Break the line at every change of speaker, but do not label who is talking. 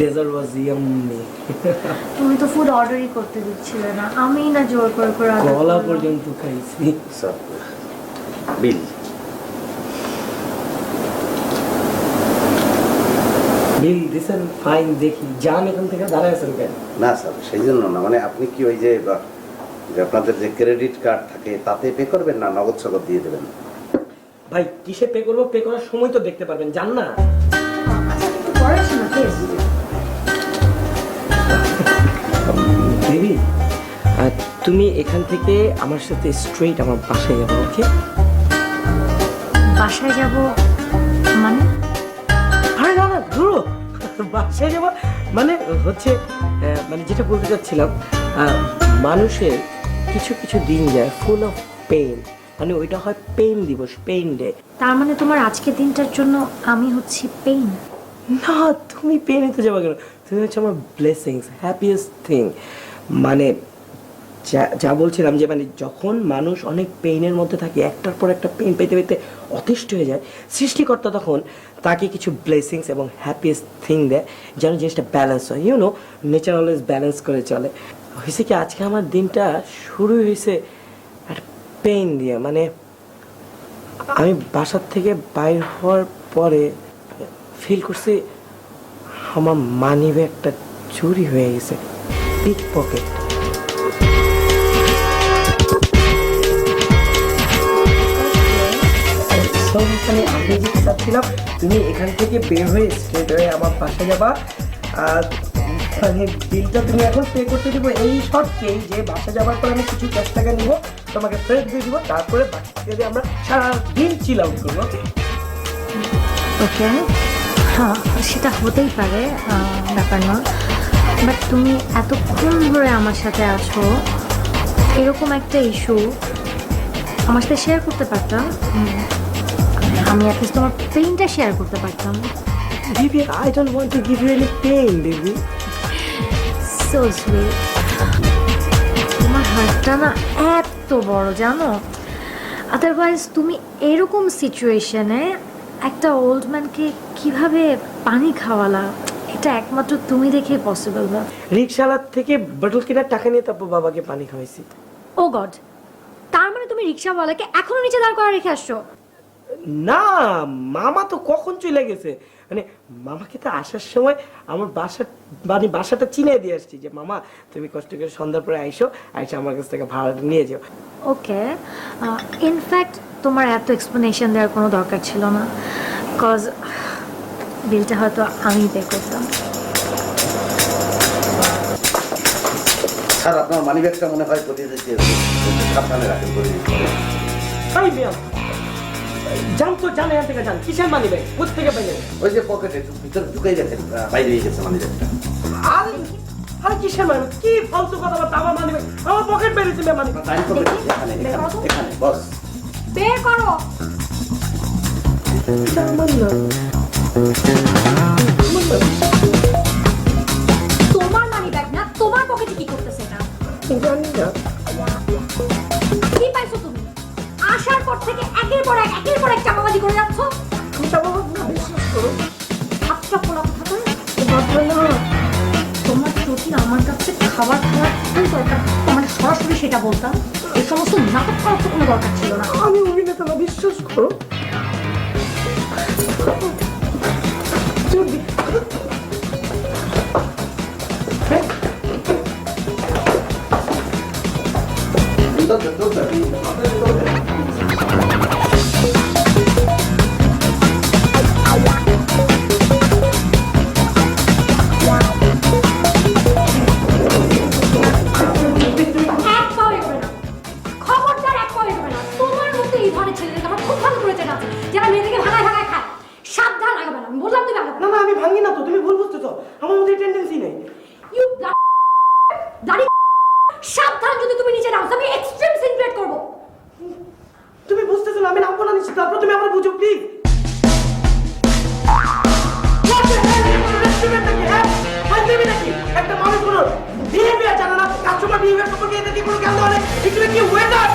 Dessert ওয়াজ yummy
তুমি তো food অর্ডারই করতে দিচ্ছিলে না। আমি না জোর করে করে
গলা পর্যন্ত খাইছি।
স্যার বিল।
বিল দিছেন ফাইন দেখি। যান এখান থেকে দাঁড়ায় আছেন কেন?
না স্যার সেই জন্য না। মানে আপনি কি ওই যে আপনাদের যে ক্রেডিট কার্ড থাকে তাতে পে করবেন না নগদ সগদ দিয়ে দেবেন?
ভাই কিসে পে করব? পে করার সময় তো দেখতে পারবেন জান না।
আচ্ছা,
তুমি এখান থেকে আমার সাথে স্ট্রেট আমার বাসায় যাব ওকে
বাসায় যাব মানে?
আরে না না ধরো। বাসায় যাব মানে হচ্ছে মানে যেটা বলতে চাচ্ছিলাম মানুষের কিছু কিছু দিন যায় ফুল অফ পেইন মানে ওইটা হয় পেইন দিবস পেইন ডে
তার মানে তোমার আজকের দিনটার জন্য আমি হচ্ছি পেইন
না তুমি পেয়ে তো যাব কেন? তুমি হচ্ছে আমার ব্লেসিংস হ্যাপিয়েস্ট থিং মানে যা- বলছিলাম যে মানে যখন মানুষ অনেক পেইনের মধ্যে থাকে, একটার পর একটা পেইন পেতে পেতে অতিষ্ঠ হয়ে যায়, সৃষ্টিকর্তা তখন তাকে কিছু ব্লেসিংস এবং হ্যাপিয়েস্ট থিং দেয়, যেন জিনিসটা ব্যালেন্স হয়। ইউনো নেচার অলওয়েজ ব্যালেন্স করে চলে। হয়েছে কি, আজকে আমার দিনটা শুরু হয়েছে একটা পেইন দিয়ে মানে আমি বাসার থেকে বাইর হওয়ার পরে ফিল করছি, আমার মানি একটা চুরি হয়ে গেছে পিক পকেট আমি আগে যেতে চাচ্ছিলাম তুমি এখান থেকে বের হয়ে স্ট্রেট হয়ে আমার পাশে যাবা। আর মানে বিলটা তুমি এখন পে করতে দিব এই শর্তেই যে বাসা যাওয়ার পর আমি কিছু ক্যাশ টাকা নিব তোমাকে ফেরত দিয়ে দিব তারপরে দিয়ে আমরা সারা দিন চিল আউট করব?
ওকে হ্যাঁ সেটা হতেই পারে ব্যাপার না। বাট তুমি এতক্ষণ ধরে আমার সাথে আছো এরকম একটা ইস্যু আমার সাথে শেয়ার করতে পারতাম আমি অ্যাটলিস্ট তোমার পেইনটা শেয়ার করতে পারতাম।
Baby, I don't want to give you any pain, baby.
So sweet তোমার হাতটা না এত বড় জানো? আদারওয়াইজ তুমি এরকম সিচুয়েশনে একটা ওল্ড ম্যানকে কীভাবে পানি খাওয়ালা? এটা একমাত্র তুমি দেখে পসিবল না।
রিক্সাওয়ালার থেকে বটল কেনার টাকা নিয়ে তারপর বাবাকে পানি খাওয়াইছি।
ও গড তার মানে তুমি রিক্সাওয়ালাকে এখনও নিচে দাঁড় করা রেখে আসছো?
না মামা তো কখন চলে গেছে? মানে মামাকে তো আসার সময় আমার বাসা মানে বাসাটা চিনে দিয়ে আসছি যে মামা তুমি কষ্ট করে সন্ধ্যার পরে আইসো আইসো আমার কাছ থেকে ভাড়াটা নিয়ে যাও।
ওকে ইনফ্যাক্ট তোমার এত এক্সপ্লেনেশন দেওয়ার কোনো দরকার ছিল না। কজ বিলটা হয়তো আমি পে করতাম।
স্যার আপনার মানি ব্যাগটা মনে হয় যেতে সাবধানে রাখেন করে
জান তো জানে এখান থেকে জান। কিসের মানি ব্যাগ কোথা থেকে পাইলে
ওই যে পকেটে ভিতরে ঢুকে গেছে বাইরে গেছে মানি ব্যাগটা
আর আরে কিসের মানি কি ফালতু কথা বলতে আমার মানি ব্যাগ আমার পকেট বেরিয়েছে মানি
আপনার এখানে এখানে বস।
বের করো।
এটা না
থেকে একের পর এক, একের পর এক চাপাবাজি করে যাচ্ছ?
তুমি বাবা না, বিশ্বাস করো।
হাতটা পোলা কথা করে না তোমার যদি আমার কাছে খাবার খাওয়ার খুবই দরকার। তোমার সরাসরি সেটা বলতাম। এই সমস্ত নাটক করার তো কোনো দরকার ছিল না।
আমি অভিনেতা বিশ্বাস করো। ভাঙি না তো তুমি ভুল বুঝতেছো। আমার মধ্যে টেন্ডেন্সি নেই।
ইউ দাঁড়ি সাবধান যদি তুমি নিচে নাও আমি এক্সট্রিম সিন ক্রিয়েট করব।
তুমি বুঝতেছো না আমি নামবো না নিচ্ছি তারপর তুমি আমার বুঝো প্লিজ একটা মানুষ কোনো বিহেভিয়ার জানে না কাস্টমার বিহেভিয়ার সম্পর্কে এদের কি কোনো জ্ঞান দেওয়া নেই? এখানে কি ওয়েদার